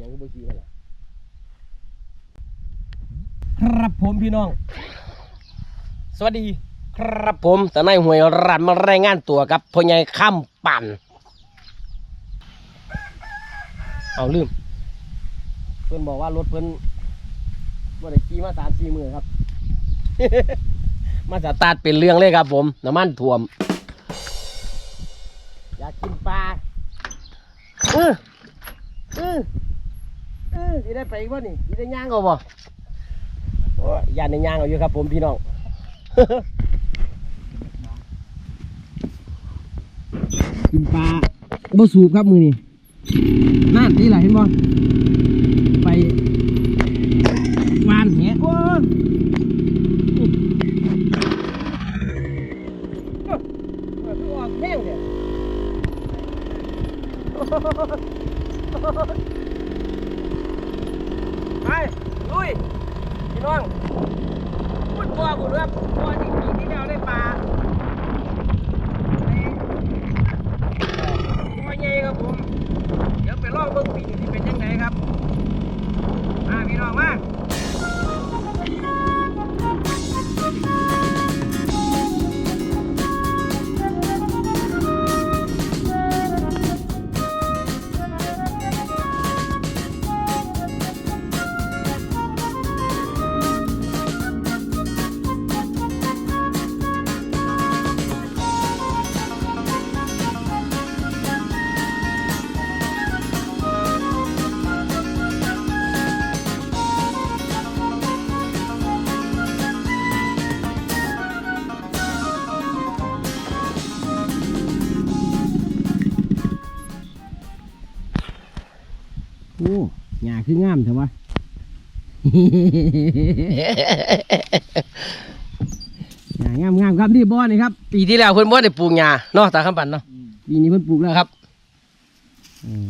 ยังบ่ขี่มาล่ะครับผมพี่น้อง สวัสดี ครับผมแต่นายหวยรันมารายงานตัวกับพ่อใหญ่ข้ามปั่น เอาลืม เพื่อนบอกว่ารถเพื่อนว่าได้ขี่มาสามสี่มือครับ มาสตาร์ทเป็นเรื่องเลยครับ ผมน้ำมันท่วม อยากกินปลาเออเออเออ สิได้ไปอีกบ่นี่สิได้ย่างเอาบ่โอ้ยยานในย่างเอาอยู่ครับ ผมพี่น้อง กินปลาบ่สูบครับมือนี่นั่นนี่แหละเห็นบ่ คืองามเถอะวะหญ้างามงามๆครับนี่บ่อนี่ครับ ปีที่แล้วเพิ่นบ่ได้ปลูกหญ้าเนาะตาคำปันเนาะปีนี้เพิ่นปลูกแล้วครับอืม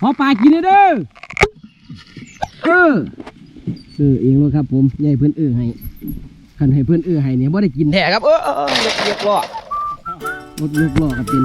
ขอปลากินเด้อเออเออเองเลยครับผมใหญ่เพิ่นเออให้คันให้เพิ่นเออให้เนี่ยบ่ได้กินแท้ครับ เออเออเออรถเรียกล้อรถยกล้อครับเป็น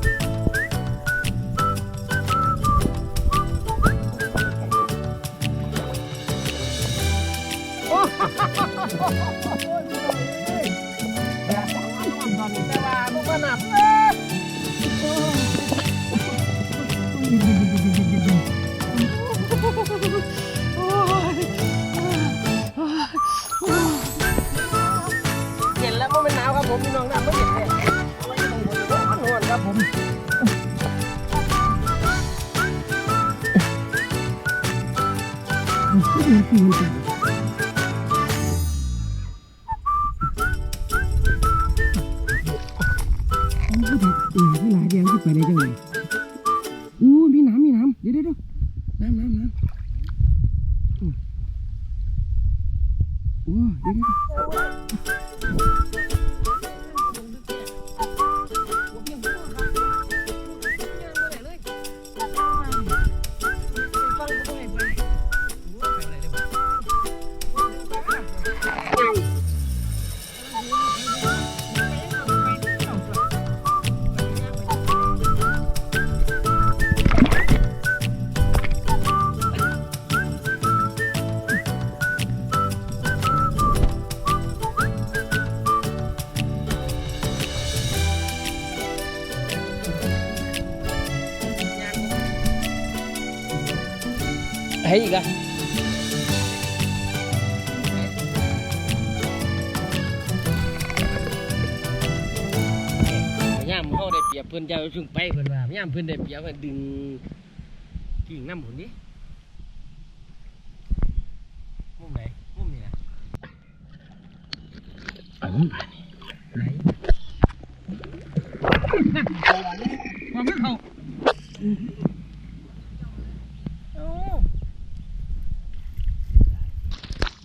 โอ้มันร้อนครั เฮ้ยอีกอะย่ามเขาได้เปรียบเพื่อนเจ้าซึ่งไปเพื่อนว่าย่ามเพื่อนได้เปรียบเพื่อนดึงกิ่งน้ำผุนดิมุมไหนมุมนี้นะ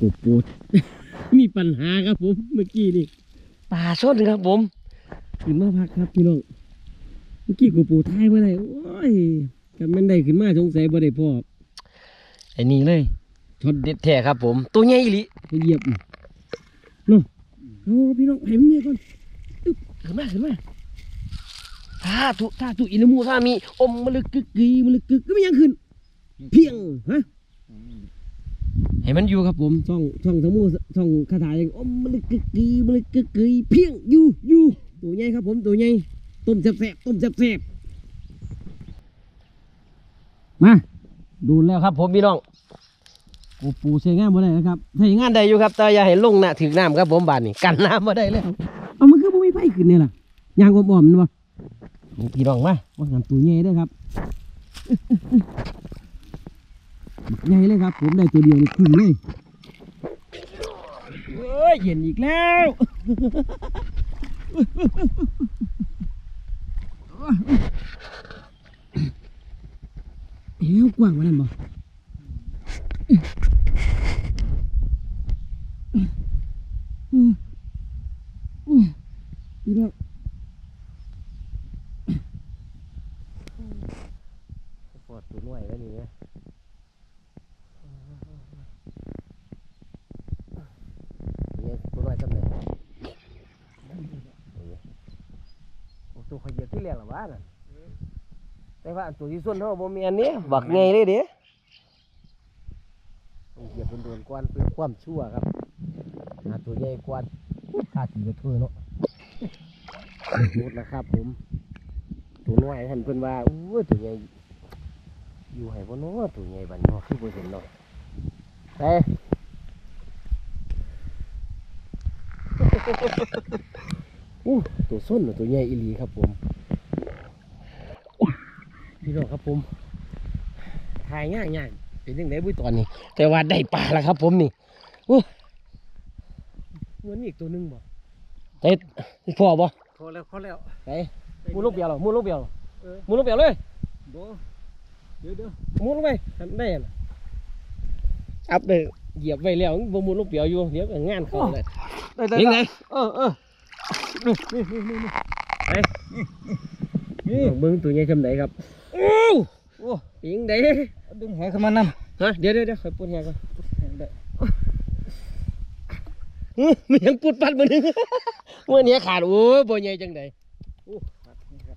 กบปูด มีปัญหาครับผมเมื่อกี้นี่ป่าชนครับผมขึ้นมาพักครับพี่น้องเมื่อกี้กบปูท้ายเมื่อไรโอ้ยกันแม่นได้ขึ้นมาสงสัยบ่ได้พ่อไอ้นี่เลยช็อตเด็ดแท้ครับผม ตัวใหญ่อีหลิไปเหยียบนี่เนาะโอ้พี่น้องให้มันเมียก่อนอึ๊บขึ้นมาขึ้นมาถ้าตุถ้าตุอินมูถ้ามีอมมะลึกกึกกีมะลึกกึกก็ไม่ยังขึ้น เพียงฮะ ให้มันอยู่ครับผมช่องช่องสมูช่องคาถาอย่างอมมันกึกกีมันกึกกีเพียงอยู่อยู่ตัวใหญ่ครับผมตัวใหญ่ต้มแซ่บๆต้มแซ่บๆมาดูแล้วครับผมพี่น้องปูปูใช้งานมาได้นะครับใช้งานได้อยู่ครับแต่อย่าให้ลงน่ะถึงน้ำครับผมบานนี่กันน้ำมาได้แล้วเอามันคือบ่มีไฟขึ้นเนี่ยล่ะยางอ่อมๆมันวะพี่น้องมาว่าทำตัวใหญ่ด้วยครับ ใหญ่เลยครับ ผมได้ตัวเดียวนี่คุ้มเลยเอ้ยเย็นอีกแล้วเฮ้ยกว้างกว่านั้นบ่พี่น้องปอดตัวน้อยแล้วนี่นะ เนี่ยตัวน้อยจำเลยโอ้ตัวขยับที่แรงหรอวะน่ะแต่ว่าอันตัวที่ส่วนเท่าบ่มีอันนี้บักไงเลยเด้ต้องเหยียบโดนๆกวนเพื่อความชั่วครับหาตัวใหญ่กวนขาดสีกระเทือเนาะหมดแล้วครับผม ตัวน้อยท่านเพิ่นว่าอู้ยตัวใหญ่อยู่ให้บ่เนาะตัวใหญ่บัดเนาะคือบ่เห็นเนาะไปอู้ตัวส้นน่ะตัวใหญ่อีหลีครับผม พี่น้องครับผมถ่ายง่ายง่ายๆเป็นยังไงบุ้ยตอนนี้ แต่ว่าได้ปลาแล้วครับ ผมนี่อู้มันมีอีกตัวหนึงบ่เต็ดพ่อบ่พอแล้วพอแล้วไปมูลูกเบียวเหรอมูลูกเบียวเหรอเออมูลูกเบียวเลยโบเดี๋ยวเดี๋ยวมูลูกไปทำได้น่ะอัพเลยเหยียบไว้แล้วบ่มูลูกเบียวอยู่เดี๋ยวก็งานเข้าเลยได้ได้ยังไงเออเออนี่นี่นี่นี่นี่ไปนี่เบิ้งตัวใหญ่จำไหนครับ โอ้โอ้ยิงเด้ดึงแหขึ้นมานั่นฮะเดี๋ยวเดี๋ยวเดี๋ยวคอยปุ่นแหงก่อนได้อื้อมันยังปุดปัดมือนึงเมื่อนี้ขาดโอ้ยบ่ใหญ่จังไดโอ้ครับนี่ครับ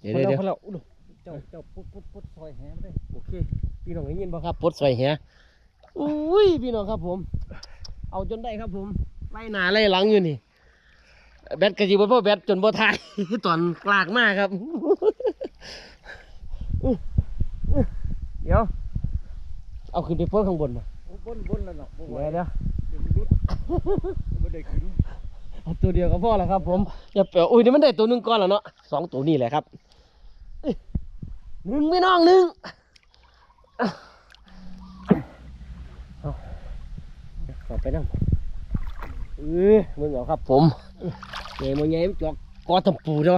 เดี๋ยวเดี๋ยวเดี๋ยวพอแล้วพอแล้วอู้เจ้าเจ้าปุ๊ดปุ๊ดปุ๊ดซอยแหมาได้โอเคพี่น้องได้ยินบ่ครับปลดใส่แหอุ้ยพี่น้องครับผม เอาจนได้ครับผมไล่หน้าไล่หลังอยู่นี่แบตกระจิบพ่อแบตจนบ่ทายตอนกลากมากครับอื้ออื้อ เดี๋ยว เอาขึ้นไปโพสข้างบนมาโอ้บนบนแล้วเนาะบ่ไหวเดี๋ยวเดี๋ยวเดี๋ยวมันรุดไม่ได้ขึ้นเอาตัวเดียวก็พอแล้วครับ ผมอย่าเปล่าอุ้ยนี่มันได้ตัวหนึ่งก้อนแล้วเนาะสองตัวนี่แหละครับเอ้ยหนึ่งไม่น้องหนึ่งเอาขอไปนั่งเออมึงเอาครับ ผมใหญ่มาใหญ่มันจอกกอตำปูเด้อ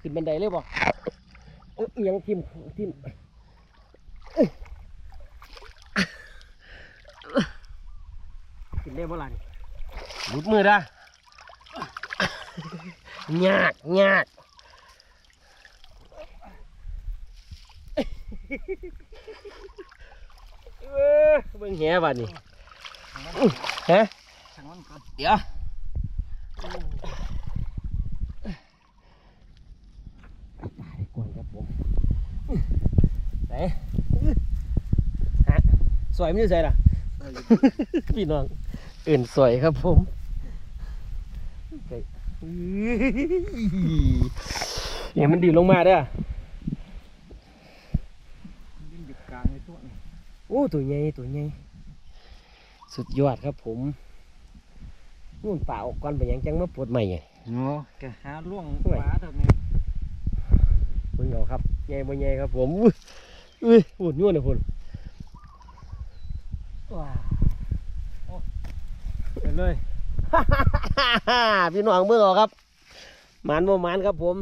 ขึ้นบันไดเลยบ่ เอ้ยอิหยังทิมทิมเอ้ยขึ้นได้บ่ล่ะนี่หลุดมือได้ยากยากเออเบิ่งแหบัดนี่อื้อฮะช่างมันก่อนเดี๋ยวตายก่อนครับผม ไหนฮะสวยมันอยู่ใส่ล่ะพี่น้องอื่นสวยครับผมไก่เนี่ยมันดีดลงมาเด้อดิ้นอยู่กลางในตัวนี่โอ้ตัวใหญ่ตัวใหญ่สุดยอดครับผมนู่นป่าออกก่อนไปยังจังมาปวดใหม่ไงเนาะแกหาล่วงห่วยฟ้าเถอะนี่เพิ่งเอาครับ ใหญ่บ่ใหญ่ครับผมอุ้ยหุ่นยั่วเลยพุ่นว้าวไปเลยพี่น้องเมื่อออกครับหมานบ่หมานครับผม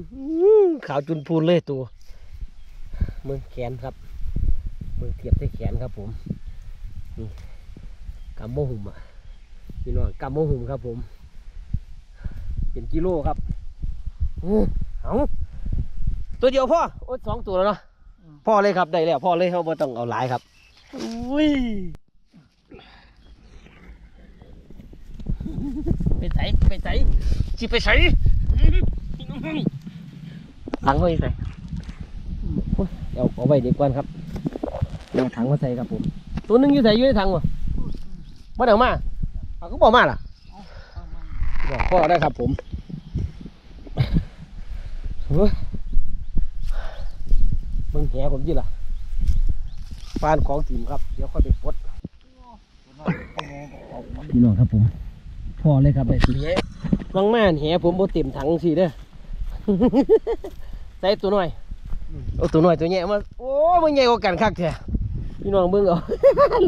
ขาวจุนพูนเลยตัวเมืองแขนครับเมืองเทียบที่แขนครับผมนี่กำโมหุ่มอะพี่น้องกำโมหุ่มครับผม เป็นกิโลครับอื้อเอา ตัวเดียวพ่อโอ้ยสองตัวแล้วเนาะพ่อเลยครับได้แล้วพ่อเลยเขาบ่ต้องเอาหลายครับอุ้ยไปใส่ไปใส่จิไปใส่ถังเขาอีกใส่โอ้ยเอาเอาไว้ดีกว่าครับเอาถังมาใส่ครับผม ตัวหนึงอยู่ใส่อยู่ในถังวะมาเดี๋ยวมาเอาก็บอกมาล่ะบอกพ่อได้ครับผม เฮ้ยมึงแหผมยี่ล่ะฟานของทีมครับ เดี๋ยวค่อยไปปลดพี่น้องครับผมพ่อเลยครับได้สีแหวังแม่นแหผมบ่เต็มถังสิเด้อ ใส่ตัวน้อยเอาตัวน้อยตัวใหญ่มาโอ้มันใหญ่กว่ากันคักแท้พี่น้องเบิ่งเอา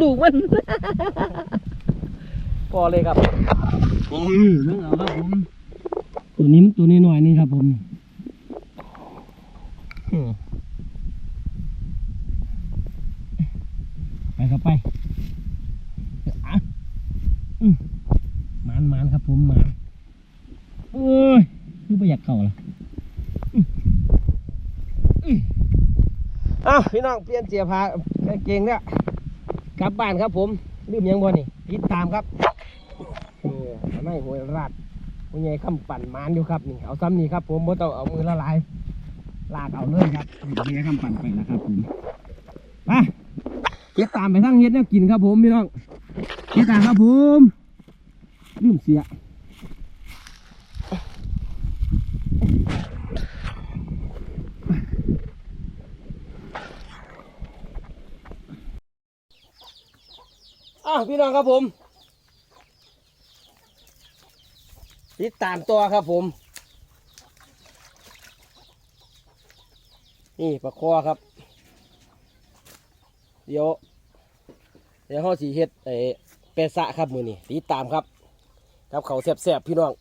ลูกมัน พอเลยครับโอ้ยเบิ่งเอาครับผม ตัวนี้มันตัวนี้หน่อยๆนี่ครับผม ครับไปอะอืมานมานครับผมมานโอ้ยคือไม่อยากเข่าละอืมอืมอ้าวพี่น้องเปลี่ยนเสียผ้ากางเกงแล้วกลับบ้านครับผมลืมยังบ่นี่ติดตามครับเออไม่หวยราดผู้ใหญ่คำปั่นมานอยู่ครับนี่เอาซ้ำนี่ครับผมบ่ต้องเอามือละลายลากเอาเลยครับผู้ใหญ่คำปั่นไปแล้วครับผม ก็บตามไปทั้งเฮ็ดเนี่ยกินครับผมพี่น้องเก็บตามครับผมลืมเสียอ้าวพี่น้องครับผมติดตามตัวครับผม นี่ปลาคอครับ เดี๋ยว เดี๋ยวเขาสีเฮ็ดไอ้เปซะครับมือนี่ติดตามครับกับเขาแซ่บๆพี่น้อง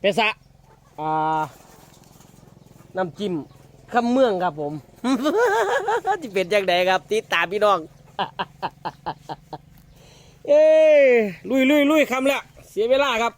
เปซะอ่าน้ำจิ้มข้าเมืองครับผมจะเป็นยังไงครับ ติดตามพี่น้องเอ้ลุยลุยลุยคำแล้วเสียเวลาครับ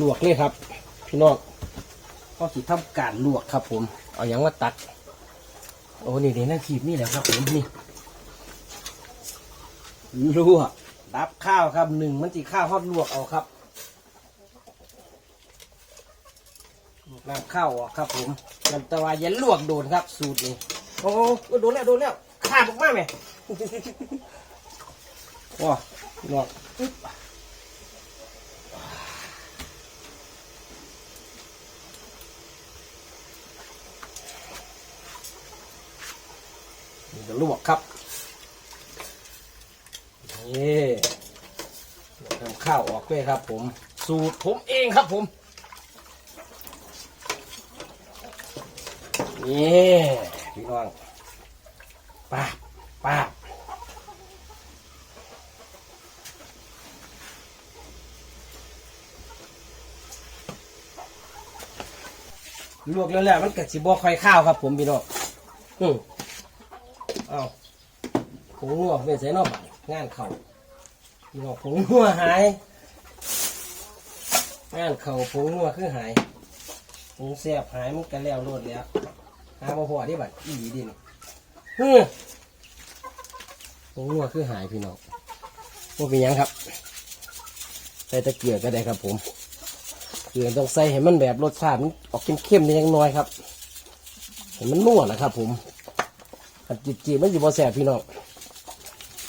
ลวกเลยครับ พี่น้องก็สิทำการลวกครับผม เอาอย่างมาตัด โอ้นี่เดี๋ยวนั่งขีบนี่แหละครับผมนี่ลวกรับข้าวครับหนึ่งมันจีข้าวทอดลวกเอาครับน้ำข้าวออกครับผมน้ำตะวาอย่าลวกโดนครับ สูตรนี้โอ้โหโดนแล้วโดนแล้วข้าบออกมาไหมว้าลวก จะลวกครับนี่ทำข้าวออกด้วยครับ ผม สูตรผมเองครับผมนี่พี่น้องป้าป้าลวกแล้วแหละมันเกิดสีบวค่อยข้าวครับ ผมพี่น้องอือ เอาผงนัวเป็นใส่นอกบัดงานเข่าพี่น้องผงนัวหาย งานเข่าผงนัวคือหายผงแสบหายมันก็แล้วโลดแล้วหาบ่พอที่บัดอีหลีดินฮึผงนัวคือหายพี่น้องบ่เป็นหยังครับใส่ตะเกียบก็ได้ครับผมเกลือต้องใส่ให้มันแบบรสชาติมันออกเข้มๆนิดยังน้อยครับให้มันนัวนะครับผม ผัดจีจีมันอยู่บ่แสบพี่น้อง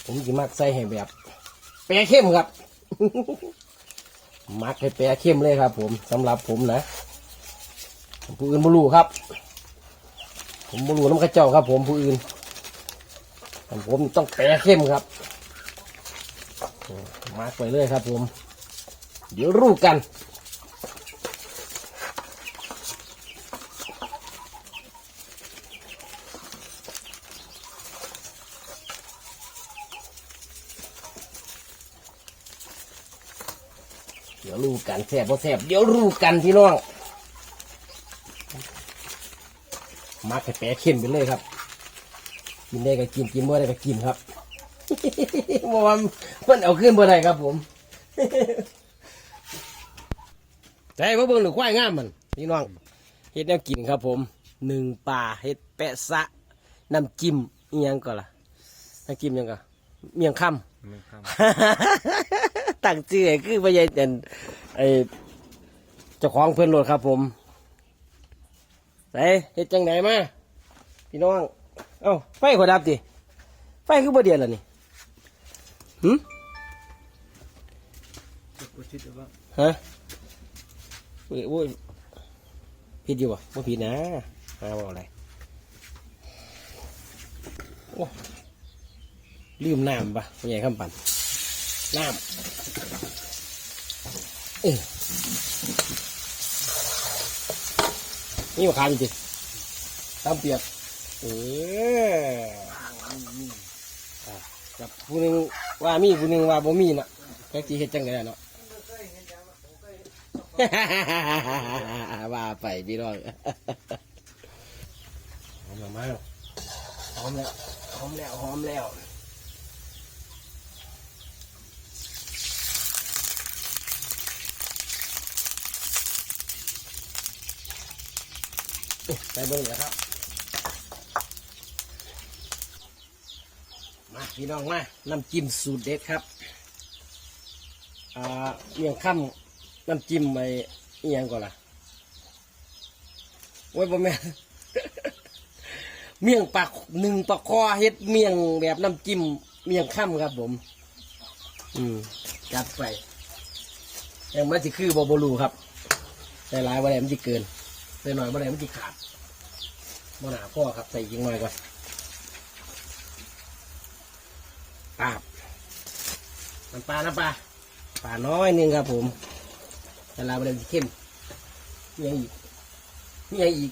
ผมจะมักใส่ให้แบบ แปรเข้มครับ มักให้แปรเข้มเลยครับ ผมสำหรับผมนะผู้อื่นบ่รู้ครับ ผมบ่รู้น้ำกระเจ้าครับ ผมผู้อื่นแต่ผมต้องแปรเข้มครับมักไปเลยครับผม เดี๋ยวรู้กัน เดี๋ยวรู้ กันแซ่บบ่แซ่บเดี๋ยวรู้กันพี่น้องมักให้แปะเข้มไปเลยครับ กินได้ก็กินกินบ่ได้ก็กินครับบ่ว่ามันเอาขึ้นบ่ได้ครับผมใจว่าเบิ่งหรือควายงามมันพี่น้องเฮ็ดแนวกินครับ ผมหนึ่งปลาเฮ็ดแปะซะน้ำจิ้มอีหยังก่อนล่ะน้ำจิ้มหยังก่อนเมียงคำมันค ตั้งชื่อคือพยายเป็นไอเจ้าของเพื่อนรถครับผมไปเฮ็ดจังไหนมาพี่น้อง เอ้าไฟขอดับดิไฟคือบ่เดียนล่ะนี่หืมฮะโอ้ยโอ้ยผิดอยู่บ่บ่ผิดนะหาว่อะไรโอ้ลืมน้ำปะเป็นไงคำปั่น น้ำเอ้ยนี่มาขามจริงๆตามเปียกเอออะกับผู้หนึงว่ามีผู้หนึงว่าบ่มีน่ะแค่จีเฮ็ดจังไงเนาะว่าไปพี่น้องหอมมากหอมแล้วหอมแล้วหอมแล้ว ไปเบิ่งนะครับ มาพี่น้องมา น้ำจิ้มสูตรเด็ดครับอ่าเมี่ยงค่ำน้ำจิ้มไอ้อียงก่อนล่ะโอ้ยบ่แม่เมี่ยงปลาหนึ่งปลาคอเฮ็ดเมี่ยงแบบน้ำจิ้มเมี่ยงค่ำครับผม อืมจัดไปยังมันสิคือบ่บ่รู้ครับใส่หลายบ่ได้มันสิเกิน ใส่หน่อยบ่ได้มันสิขาดบ่หนาพ่อครับใส่ยิงหน่อยก่อนปาบน้ำปลาน้ำปลาป่าน้อยนึงครับผมแต่ลามันจะเข้มมีอะไรอีกมีอะไรอีก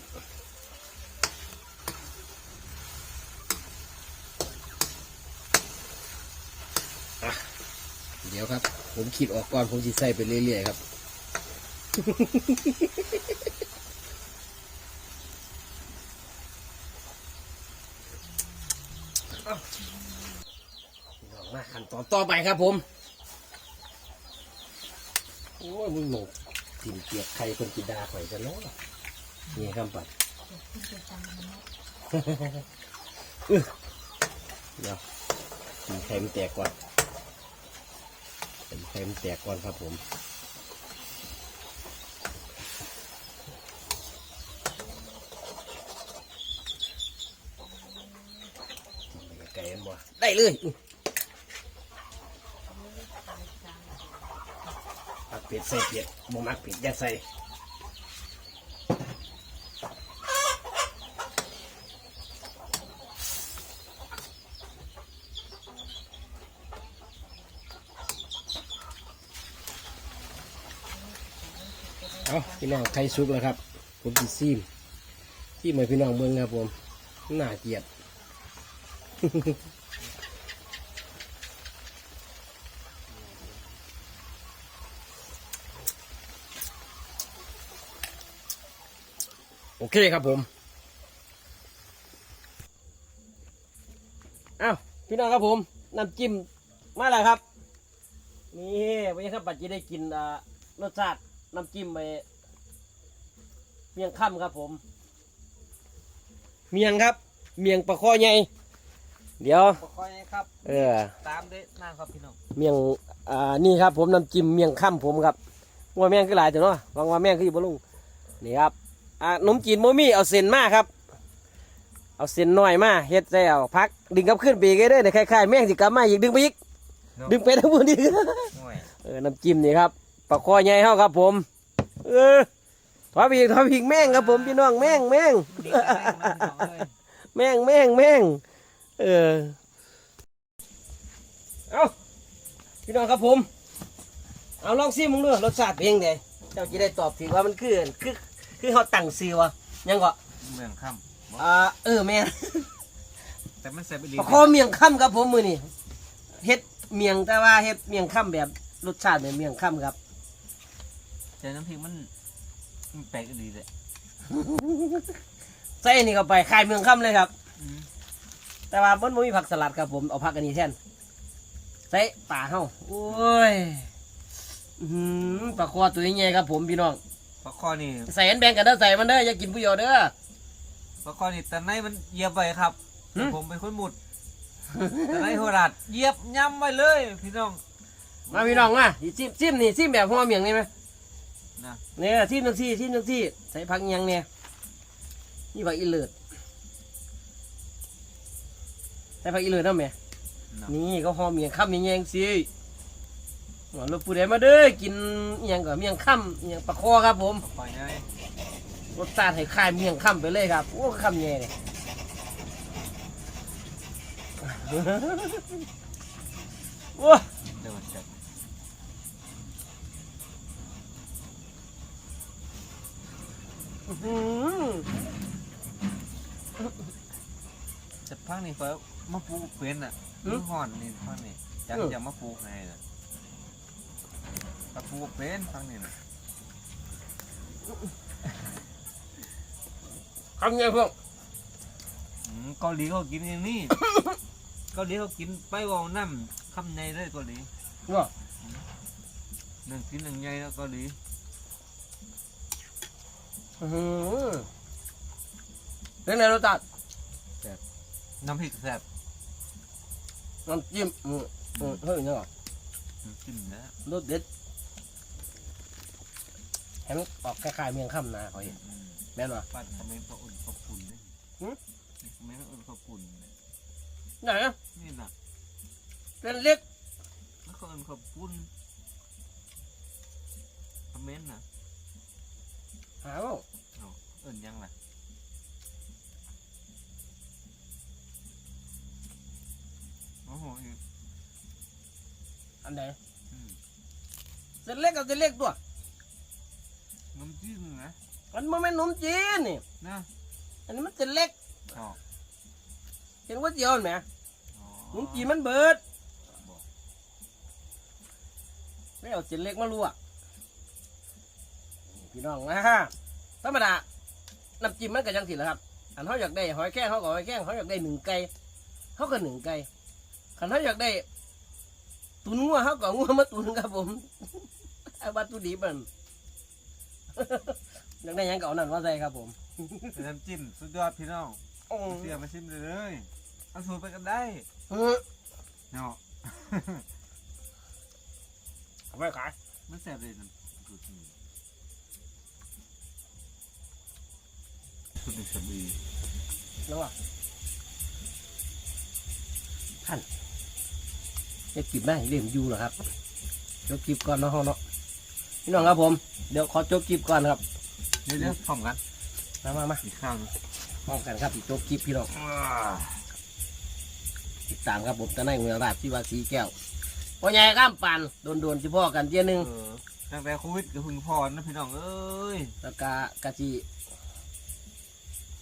เดี๋ยวครับ ผมคิดออกก่อนผมจะใส่ไปเรื่อยๆครับ เอา มาขั้นตอนต่อไปครับผม โอ้ยมึงหนูกินเกียกใครคนกินดาข่อยกันเนาะนี่คำปัดเดี๋ยวกินไข่มันแตกก่อนกินไข่มันแตกก่อนครับผมไก่มันบ่ได้ เลยผักเผ็ดใส่เผ็ดบ่มักเผ็ดอย่าใส่เอาพี่น้องไข่ซุกแล้วครับ ผมจะซีมซีมให้พี่น้องเบิ่งครับผม น่าเกลียด เคครับผมอ้าวพี่น้องครับผมน้ำจิ้มมาแล้วครับ นี่วันนี้ครับปัจจิได้กินอ่ารสชาติน้ำจิ้มไปเมียงค่ำครับผม เมียงครับ เมียงปลาข้อใหญ่เดี๋ยวบ่ค่อยครับ เออตามเด้นั่งครับพี่น้องเมียงอ่านี่ครับ ผมน้ำจิ้มเมียงค่ำผมครับว่าแม่งคือหลายตัวเนาะวางว่าแม่งคืออยู่บนลุงนี่ครับ อ่านมจีนโมมี่เอาเส้นมาครับ เอาเส้นน้อยมาเฮ็ดใส่เอาพักดึงกลับขึ้นไปอีกเด้อเดี๋ยวคล้ายๆแม่งสิกลับมาอีกดึงไปอีกดึงไปทั้งหมดอีกห่วยเออน้ำจิ้มนี่ครับปลาคอใหญ่เฮาครับผม เออถอยไปอีกถอยไปอีกแม่งครับผมพี่น้องแม่งแม่งนี่ก็แม่งมันพี่น้องเอ้ยแม่งแม่งแม่งเออเอาพี่น้องครับผม เอาลองซิมึงดูรสชาติเพลงเดเจ้าจะได้ตอบถึงว่ามันคือคือ คือเขาตั้งซื้อวะยังก็เมืองค่อ่าเออแม่นำแต่มันแซ่บดีปลาคอเมียงค่ำครับผมมือนี่เฮ็ดเมียงแต่ว่าเฮ็ดเมียงค่ำแบบรสชาติแบบเมียงค่ำครับ แต่น้ำพริกมันมันแปลกดีเลยใส่อันนี่เข้าไปคายเมืองค่ำเลยครับ อืมแต่ว่ามันบ่มีผักสลัดครับผมเอาผักอันนี้แทนใส่ป่าเฮาโอ้ยอื้อหือปลาคอตัวใหญ่ๆครับผมพี่น้อง ปลาคอนี่ใส่อันแบ่งกันเด้อใส่มันเด้ออย่ากินผู้เดียวเด้อ ปลาคอนี่แต่ในมันเหยียบไปครับหึ แต่ผมเป็นคนหมุดแต่ในโหราดเหยียบย่ำไว้เลย พี่น้อง มาพี่น้องมาสิซิมซิมนี่ซิมแบบหัวเมียงนี่ไหมนะเนี่ยซิมจังซี่ซิมจังซี่ใส่ผักอิหยังเนี่ยนี่ผักอีเลิศใส่ผักอีเลิศได้ไหมนะนี่ก็หอมเมียงค่ำเมียงแยงสิหมอ ลูกผู้ใดมาเด้อกินอิหยังก็เมียงค่ำอิหยังปลาคอครับผมปล่อยไงรสชาติให้คล้ายเมียงค่ำไปเลยครับโอ้ค่ำแย่เลยโอ้เดี๋ยวมันจะอื้อหือจะพักนี่เขามาปลูกเป็นอะหึมือห่อนนี่พักนี่จังเออจะมาปลูกไงน่ะมาปลู กเป็นพักนี่น่ะคำแย่พวกอืมเกาหลีเขากินอย่างนี้ เกาหลีเขากินไปวองน้ำคำในเลยเกาหลีว่าหนึ่งกินหนึ่งใหญ่แล้วเกาหลีอื้อหือเป็นไงรสชาติน้ำพริกแซ่บน้ำจิ้มอืมอืมเฮ้ยเนี่ยน้ำจิ้มนะรสเด็ด เห็นออกคล้ายๆเมียงค่ำนะเขาเห็นอืมแม่นวะปั้นเขาไม่เขาอุ่นเขาปุ่นเลยหึนี่เขาไม่อุ่นเขาปุ่นเลยไหนอะนี่น่ะเป็นเล็กแล้วเขาอุ่นเขาปุ่นคอมเมนต์น่ะหาว่าเอาเอิ่นยังล่ะโอ้โหอีกอันไหนอืมเส้นเล็กกับเส้นเล็กตัว น้ำจิ้มนะมันมันเป็นขนมจีนนี่นะอันนี้มันเส้นเล็กอ๋อเห็นว่าเจียวเห็นไหมอ๋อขนมจีนมันเบิดบอกไม่เอาเส้นเล็กมาลวกนี่พี่น้องนะฮะธรรมดาน้ำจิ้มมันก็จังสิแหละครับ อันเขาอยากได้หอยแครงเขาก็หอยแครงเขาอยากได้หนึ่งไก่เขาก็หนึ่งไก่คันเขาอยากได้ตุนงัวเขาก็เอางัวมาตุนครับผมไอ้วัตถุดิบมัน อยากได้หยังก็เอานั่นมาใส่ครับผมน้ำจิ้มสุดยอดพี่น้องอืมเสียมาชิมเลยเลยเอาสูตรไปกันได้เออเนาะ เอาไปขายมันแซ่บเลยนะสูตรนี้สูตรนี้แซ่บดีแล้วอะท่านจะกิบได้เล่มอยู่เหรอครับจบคลิปก่อนเนาะเฮาเนาะ พี่น้องครับผม เดี๋ยวขอจบคลิปก่อนครับ เดี๋ยวเดี๋ยวพร้อมกันมามามาอีกข้าวหนึงพร้อมกันครับจบคลิปพี่น้องติดตามครับผมตะไนเมืองราชที่ว่าสีแก้วพ่อใหญ่ข้ามปันโดนโดนๆสิพ่อกันเทียหนึงเออตั้งแต่โควิดก็เพึ่งพอนะพี่น้องเอ้ยแล้วก็กะจี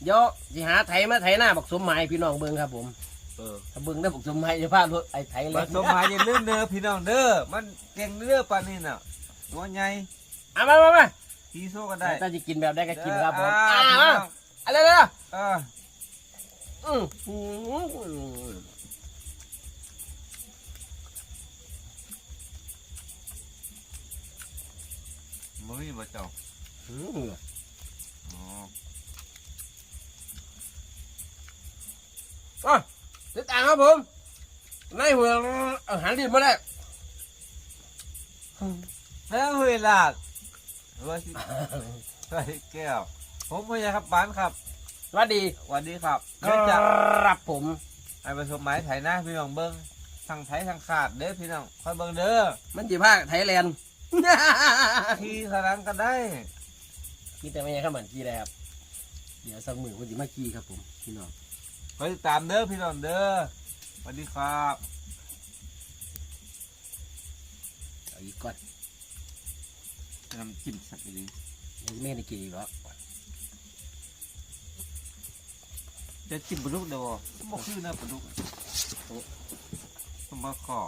เดี๋ยวสิหาไถมาไถหน้าบักสมหมายพี่น้องเบิ่งครับผมเออถ้าเบิ่งได้บักสมหมายจะพารถไอ้ไถเลมาย สมหมายอย่าลืมเด้อพี่น้องเด้อมันเก่งเด้อปานนี้น่ะ หัวใหญ่เอามามามาทีโซก็ได้ถ้าจะกินแบบได้ก็กินครับผมอ่าอ่าพี่มาน้องอะไรนะอ่าอืมอืมมือบ่เจ้าอืมอ๋ออะติดตามครับผมในหัวอาหารดีมาแล้ว แล้วเวลาว่าสิว่าสิแก้ว ผมพยาครับบ้านครับสวัสดีสวัสดีครับคเนื่องจากรับผมไอ้ผสมไม้ไถหน้าพี่น้องเบิ้งทางไถทางขาดเด้อพี่น้องคอยเบิ้งเด้อมันจีภาคไทยแลนด์ ทีขนาดก็ได้มีแต่ไม่ใช่ข้าวมันกีได้ครับ เดี๋ยวสักมือคนจีมากีครับผมพี่น้องคอยติดตามเด้อพี่น้องเด้อสวัสดีครับ เอาอีกก่อน น้ำจิ้มสักทียังไม่ได้กินอีกแล้วจะจิ้มปลาดุกเดี๋ยวบ่คือนะปลาดุกต้องมาขอ